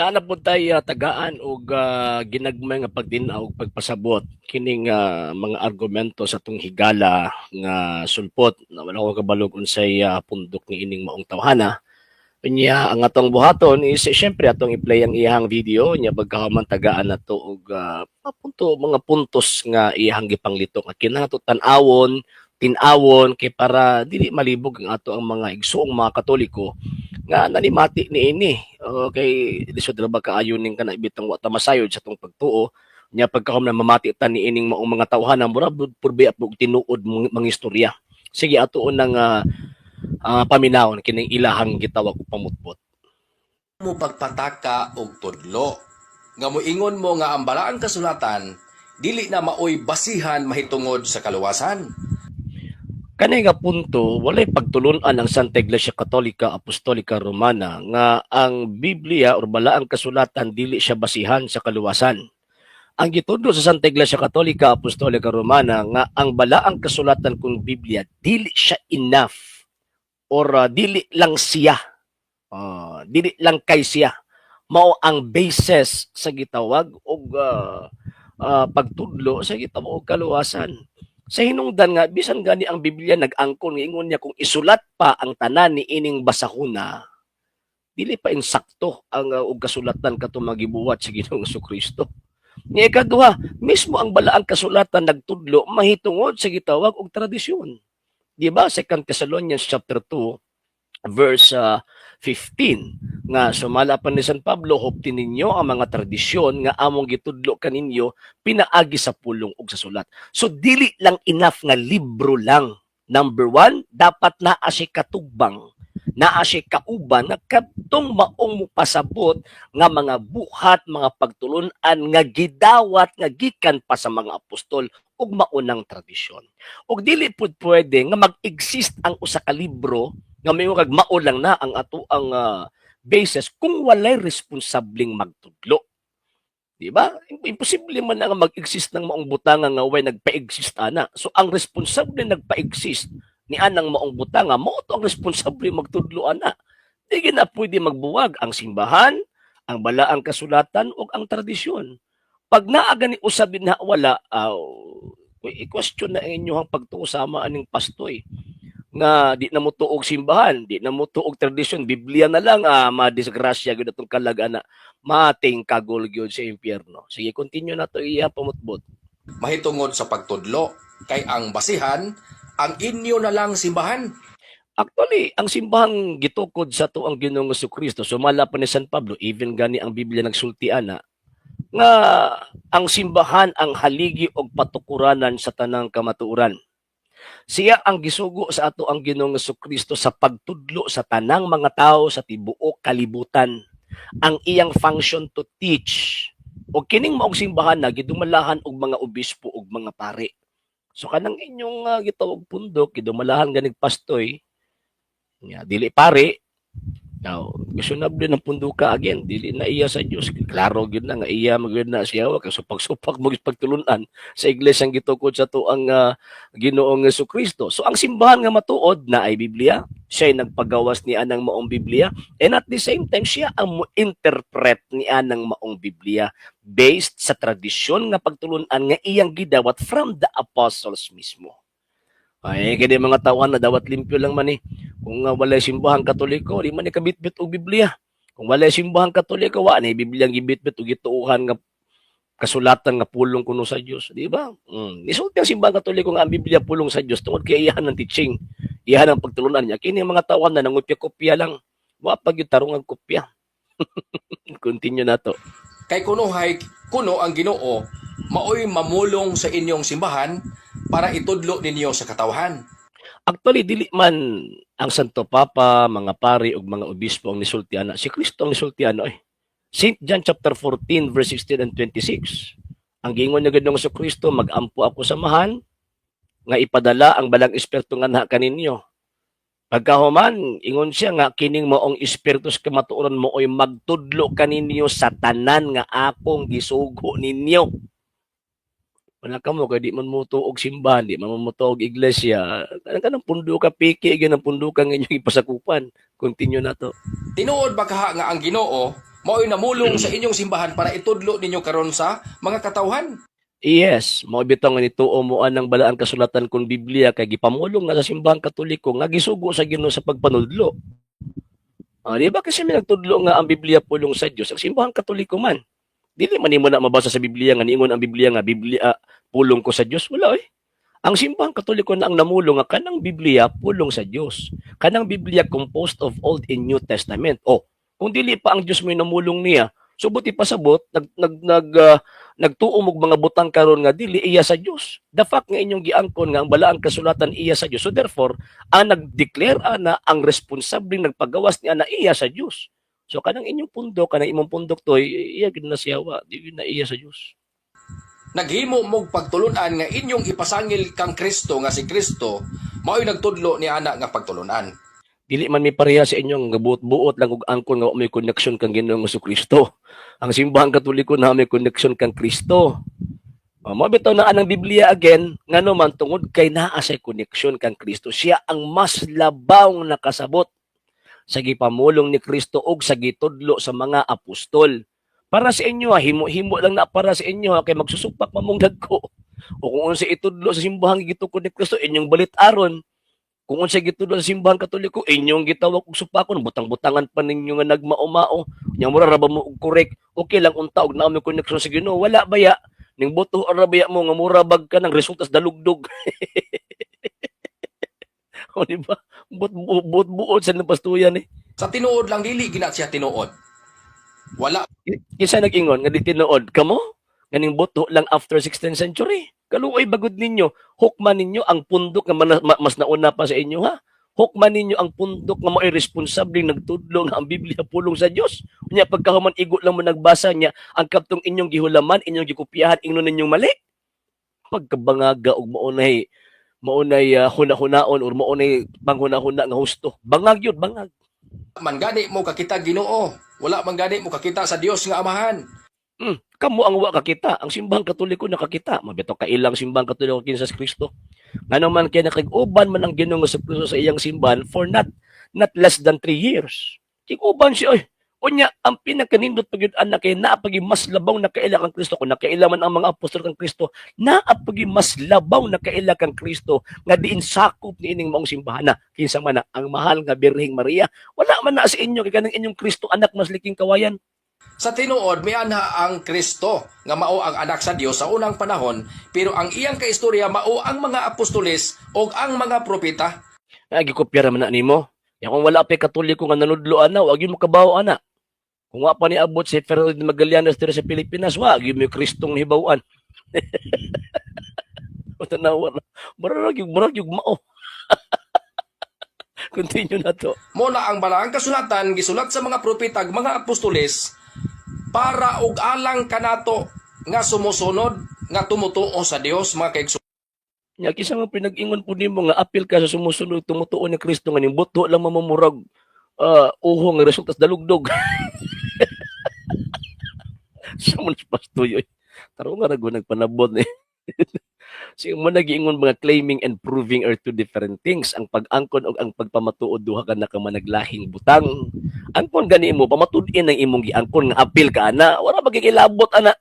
Naana po tayo ah, tagaan og ah, ginagmay nga pagdinaw og pagpasabot kining ah, mga argumento sa tong higala nga sulpot na wala ko kabalog unsay ah, pundok ni ining maong tawhana. Unya ang atong buhaton is eh, syempre atong i-play ang iyang video. Nya pagkahuman tagaan nato og ah, mga punto mga puntos nga iyang gipanglito nga kinahanglan tan-awon tinawon kay para dili malibog ang ato ang mga igsoong mga katoliko nga nanimati ni ini. Okay lisod ra ba kaayo ning kana ibitang wa ta masayod sa tong pagtuo. Nya pagkahom na mamati ta ni ining maong mga tawhan mura purbi apog tinuod mga istorya. Sige atuon nang uh, paminawon kining ilahang gitawag og pamutbot mo pagpataka og tudlo. Nga moingon mo nga ang balaan kasulatan dili na maoy basihan mahitungod sa kaluwasan Kani nga punto, walay pagtulunan ang Santa Iglesia Katolika Apostolika Romana nga ang Biblia or balaang kasulatan dili siya basihan sa kaluwasan. Ang gitudlo sa Santa Iglesia Katolika Apostolika Romana nga ang balaang kasulatan kung Biblia dili siya enough or uh, dili lang siya. Uh, dili lang kay siya. Mao ang basis sa gitawag og uh, uh, pagtudlo sa gitawag og kaluwasan sa hinungdan nga bisan gani ang Biblia nag-angkon ingon niya kung isulat pa ang tanan ni ining basahuna dili pa insakto ang uh, og kasulatan kato magibuwat sa Ginoong Kristo. Ni ikaduha, mismo ang balaang kasulatan nagtudlo mahitungod sa gitawag og tradisyon. Di ba? 2 Thessalonians chapter 2 verse uh, 15 nga sumala pa ni San Pablo hoptin ninyo ang mga tradisyon nga among gitudlo kaninyo pinaagi sa pulong ug sa sulat. So dili lang enough nga libro lang. Number one, dapat naa si katugbang, naa si kauban nga kadtong maong pasabot nga mga buhat, mga pagtulunan nga gidawat nga gikan pa sa mga apostol ug maunang tradisyon. Ug dili pud pwede nga mag-exist ang usa ka libro nga may kag mao lang na ang ato ang uh, basis kung walay responsabling magtudlo. Di ba? Imposible man nga mag-exist ng maong butanga nga way nagpa-exist ana. So ang responsable nagpa-exist ni anang maong butanga, mo to ang responsable magtudlo ana. Di na pwede magbuwag ang simbahan, ang balaang kasulatan o ang tradisyon. Pag naaga ni usabin na wala, uh, i-question na inyong pagtuo sama aning pastoy nga di na mo tuog simbahan, di na mo tuog tradisyon, Biblia na lang ah, madisgrasya gyud atong kalag ana mating kagol gyud sa impyerno. Sige, continue na to iya pamutbot. mahitungod sa pagtudlo kay ang basihan ang inyo na lang simbahan Actually, ang simbahang gitukod sa to ang Ginoong Kristo, sumala pa ni San Pablo, even gani ang Biblia nagsulti ana, nga ang simbahan ang haligi og patukuranan sa tanang kamatuoran. Siya ang gisugo sa ato ang Ginoong Kristo sa pagtudlo sa tanang mga tao sa tibuok kalibutan. Ang iyang function to teach. O kining maong simbahan na gidumalahan og mga obispo ug mga pare. So kanang inyong uh, gitawag pundok gidumalahan ganig pastoy. Nga dili pare. Now, questionable ng punduka again, dili na iya sa Dios. Klaro gyud na nga iya magyud na siya wa so pagsupak mo pagtulunan sa iglesia ang gitukod sa to ang uh, Ginoong Yesu Kristo. So ang simbahan nga matuod na ay Biblia, siya ay nagpagawas ni anang maong Biblia and at the same time siya ang mo-interpret ni anang maong Biblia based sa tradisyon nga pagtulunan nga iyang gidawat from the apostles mismo. Ay, kaya mga tawan na dawat limpyo lang man eh. Kung uh, walay simbahan katoliko, di man ni kabitbit og Biblia. Kung walay simbahan katoliko, wa ni Biblia ang gibitbit og gituuhan nga kasulatan nga pulong kuno sa Dios, di ba? Mm. Isulti ang simbahan katoliko nga ang Biblia pulong sa Dios tungod kay iyahan ng teaching, iyahan ang pagtulunan niya. Kini mga tawan na nangupya-kopya lang. Wa pag tarong ang kopya. Continue na to. kay kuno hay kuno ang Ginoo maoy mamulong sa inyong simbahan para itudlo ninyo sa katawhan Actually, dili man ang Santo Papa, mga pari ug mga obispo ang nisultiana. Si Kristo ang nisultiano eh. St. John chapter 14 verse 16 and 26. Ang gingon niya gid sa Kristo, magampo ako sa mahan nga ipadala ang balang espiritu nga na kaninyo. Pagkahuman, ingon siya nga kining maong espiritu sa kamatuoran mo oy magtudlo kaninyo sa tanan nga akong gisugo ninyo. Wala ka mo, kaya di man mo tuog simbahan, di man mo tuog iglesia. Kanang kanang pundo ka piki, ganang pundo ka nga inyong ipasakupan. Continue na to. tinuod ba kaha nga ang Ginoo Mao'y namulong sa inyong simbahan para itudlo ninyo karon sa mga katawhan. Yes, mao bitaw nga nituo mo anang balaan kasulatan kon Biblia kay gipamulong na sa simbahang Katoliko nga gisugo sa Ginoo sa pagpanudlo. Ah, di ba kasi may nagtudlo nga ang Biblia pulong sa Dios ang simbahang Katoliko man. Dili man nimo na mabasa sa Biblia nga niingon ang Biblia nga Biblia pulong ko sa Dios wala eh. Ang simbahang Katoliko na ang namulong nga kanang Biblia pulong sa Dios. Kanang Biblia composed of Old and New Testament. Oh, kung dili pa ang Dios mo namulong niya, so buti pasabot nag nag nag ah, nagtuo og mga butang karon nga dili iya sa Dios. The fact nga inyong giangkon nga ang balaang kasulatan iya sa Dios. So therefore, ang nag-declare ana ang responsabling nagpagawas ni ana iya sa Dios. So kanang inyong pundo kanang imong pundok toy iya gid na siyawa, di na iya sa Dios. Naghimo mog pagtulunan nga inyong ipasangil kang Kristo nga si Kristo, mao'y nagtudlo ni ana nga pagtulunan. Dili man mi pareha sa inyong buot-buot lang og angkon nga may connection kang Ginoong Kristo. Ang simbahang Katoliko na may connection kang Kristo. Uh, mabitaw na anang Biblia again, nga man tungod kay naa say connection kang Kristo. Siya ang mas labaw nakasabot sa gipamulong ni Kristo og sa gitudlo sa mga apostol. Para sa inyo, himo-himo lang na para sa inyo, kay magsusupak mamong dagko. O kung unsa itudlo sa simbahang gitukod ni Kristo, inyong balit aron. Kung unsa gitudlo sa simbahang katoliko, inyong gitawag og supakon, butang-butangan pa ninyo nga nagmao-mao. Nya mura ra ba mo correct? Okay lang unta og naami connection sa Ginoo. Wala baya ning buto ra baya mo nga mura bag ka ng resultas dalugdog. o di ba? But but buot sa napastuyan eh. Sa tinuod lang dili gina siya tinuod. Wala Kinsa nag-ingon nga di tinuod kamo? Ganing buto lang after 16th century. Kaluoy bagod ninyo, hukman ninyo ang pundok nga ma- mas nauna pa sa inyo ha. Hukman ninyo ang pundok nga mao'y responsable nagtudlo nga ang Biblia pulong sa Dios. Unya pagkahuman igo lang mo nagbasa niya ang kaptong inyong gihulaman, inyong gikopyahan, ingnon ninyong mali. Pagkabangaga og maunay maunay uh, huna-hunaon or maunay panghuna-huna nga husto. Bangag yun, bangag. man gani mo kakita Ginoo. Wala man gani mo kakita sa Dios nga Amahan. Hmm, kamo ang wa kakita, ang simbahang katoliko nakakita. Mabito kailang simbahang katoliko kinsa sa Kristo. Nga naman kaya nakig-uban man ang Ginoo sa Kristo sa iyang simbahan for not not less than three years. Kig-uban siya oy. Unya ang pinakanindot pagyud anak kay naapagi mas labaw na kaila kang Kristo kung nakaila man ang mga apostol kang Kristo naapagi mas labaw na kaila kang Kristo nga diin sakop ni ining maong simbahan na kinsa man na ang mahal nga Birheng Maria wala man na sa inyo kay kanang inyong Kristo anak mas liking kawayan Sa tinuod may anha ang Kristo nga mao ang anak sa Dios sa unang panahon, pero ang iyang kaistorya mao ang mga apostoles o ang mga propeta. Ay, gikopya raman na nimo. Ya kung wala pa katoliko nga nanudlo ana, wag yun makabaw ana. Kung wa pa ni abot si Ferdinand Magallanes diri sa Pilipinas, wag yun may Kristong hibawan. tanawa na. Marag yung marag yung mao. Continue na to. Muna ang balaang kasulatan gisulat sa mga propeta ug mga apostoles para og alang kanato nga sumusunod nga tumutuo sa Dios mga kaigsunan. Nya kisa nga pinag-ingon po nimo nga apil ka sa sumusunod tumutuo ni Kristo nga ning buto lang mamamurag uh, uho nga resultas dalugdog. sa man pastoy. Taro nga rago nagpanabot eh. Sige mo nagiingon mga claiming and proving are two different things. Ang pag-angkon o ang pagpamatuod duha ka na ka managlahing butang. Angkon gani mo pamatud-in ang imong giangkon nga apil ka ana. Wala ba gigilabot ana.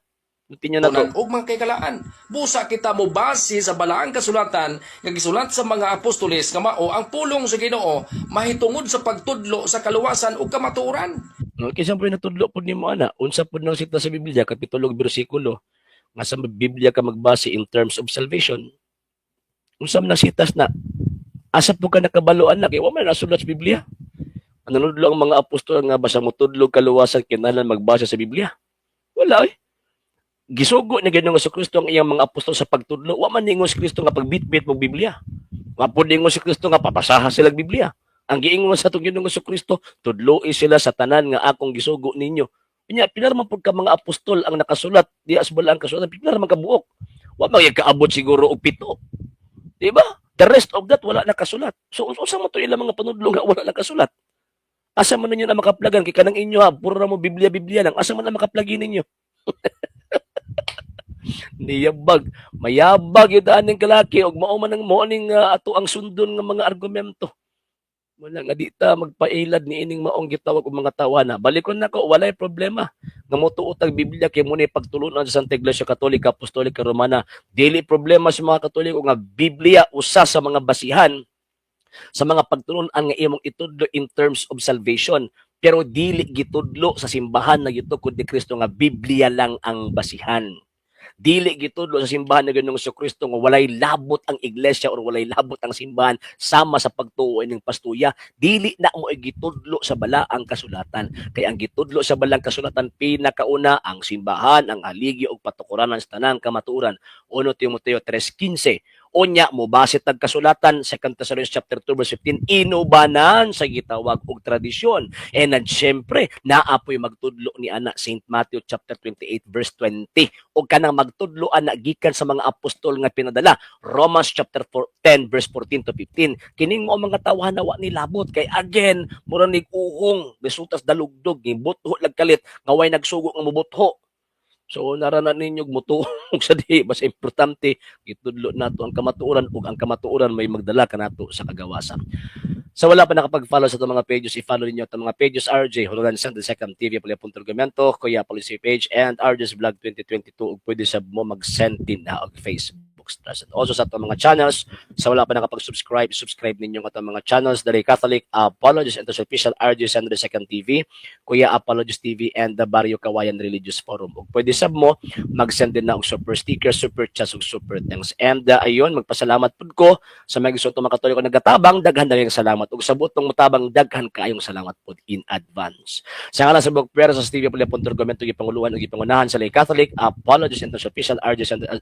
Continue na to. ug mga kaikalaan. Busa kita mo base sa balaang kasulatan nga gisulat sa mga apostoles nga mao ang pulong sa Ginoo mahitungod sa pagtudlo sa kaluwasan ug kamatuoran. No, kaya siyempre natudlo po ni mo ana, unsa po nang sita sa Biblia, kapitulo ug bersikulo, nga sa Biblia ka magbase in terms of salvation. Unsa man sitas na, asa po ka nakabalo anak, eh, wa man nasulat sa Biblia. Ano nudlo ang mga apostol nga basa mo tudlo kaluwasan kinahanglan magbase sa Biblia? Wala eh. Gisugo ni Ginoong sa Kristo ang iyang mga apostol sa pagtudlo. Wa man ningon si Kristo nga pagbitbit mo Biblia. Wa po ningon si Kristo nga papasaha sila Biblia. Ang giingon sa itong Ginoong sa Kristo, tudloi sila sa tanan nga akong gisugo ninyo. Kanya, pinarman po ka mga apostol ang nakasulat, di asbala ang kasulat, pinarman ka buok. Wa man kaabot siguro og pito. Di ba? The rest of that, wala nakasulat. So, unsa mo to ilang mga panudlo nga wala nakasulat? Asa man ninyo na makaplagan, kay kanang inyo ha, puro mo Biblia, Biblia lang. Asa man na makaplagi ninyo? Niyabag. Mayabag yung daan ng kalaki, og mao man ang mo uh, ato ang sundon nga mga argumento. Wala nga di ta magpailad ni ining maong gitawag og mga tawana. Balikon nako walay problema. Nga motuot Biblia kay mo ni pagtulunan sa Santa Iglesia Katolika Apostolika Romana. Dili problema sa mga Katoliko nga Biblia usa sa mga basihan sa mga pagtulunan nga imong itudlo in terms of salvation. Pero dili gitudlo sa simbahan na gitukod ni Kristo nga Biblia lang ang basihan dili gitudlo sa simbahan ni Ginoong Kristo nga walay labot ang iglesia or walay labot ang simbahan sama sa pagtuo ning pastuya. Dili na mo gitudlo sa balaang kasulatan. Kay ang gitudlo sa balaang kasulatan pinakauna ang simbahan ang haligi og patukuranan sa tanang kamatuoran 1 Timoteo 3:15 unya mo basit tag kasulatan 2 Thessalonians chapter 2 verse 15 inubanan sa gitawag og tradisyon. And then syempre naapoy magtudlo ni ana Saint Matthew chapter 28 verse 20 o kanang magtudloan na gikan sa mga apostol nga pinadala Romans chapter 4, 10 verse 14 to 15 kining mo mga tawhan wa ni labot. Kay again mura nig uhong besutas dalugdog ni butho lagkalit nga way nagsugo nga mubutho So naranan ninyo mutuog sa di mas importante gitudlo nato ang kamatuoran ug ang kamatuoran may magdala kanato sa kagawasan. Sa wala pa nakapag-follow sa itong mga pages, i-follow ninyo itong mga pages RJ, Hulugan San the Second TV, Palapunto Argumento, Kuya Policy Page, and RJ's Vlog 2022. Ug pwede sa mo mag-send din na og Facebook stars. And also sa itong mga channels, sa wala pa nakapag-subscribe, subscribe ninyo ang itong mga channels, Dali Catholic, Apologies, and the official RJ San the Second TV, Kuya Apologies TV, and the Barrio Kawayan Religious Forum. Ug pwede sab mo mag-send din na og super sticker, super chats, ug super thanks. And uh, ayun, magpasalamat pud ko sa mga gusto mga katoliko nagatabang, daghan na rin salamat. Ug sa butong mutabang, daghan kaayong salamat po in advance. Sa ngalan sa Bog Pero sa Stevie Pula Punto Argumento, ipanguluhan ug ipangunahan sa Lay Catholic, apologies and sa official RJ and uh,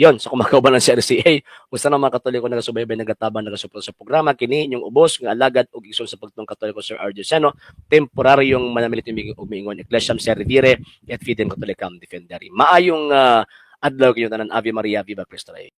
yon sa kumakaw ng CRCA gusto na mga katoliko? Nagasubaybay nagatabang nagasuporta sa programa. Kini inyong ubos nga alagad ug igsoon sa pagtong katoliko Sir RJ Seno temporaryong manamilit ug miingon Ecclesiam Servire et Fidem Catholicam Defendere maayong uh, adlaw kayo tanan. Ave Maria Viva Cristo Rey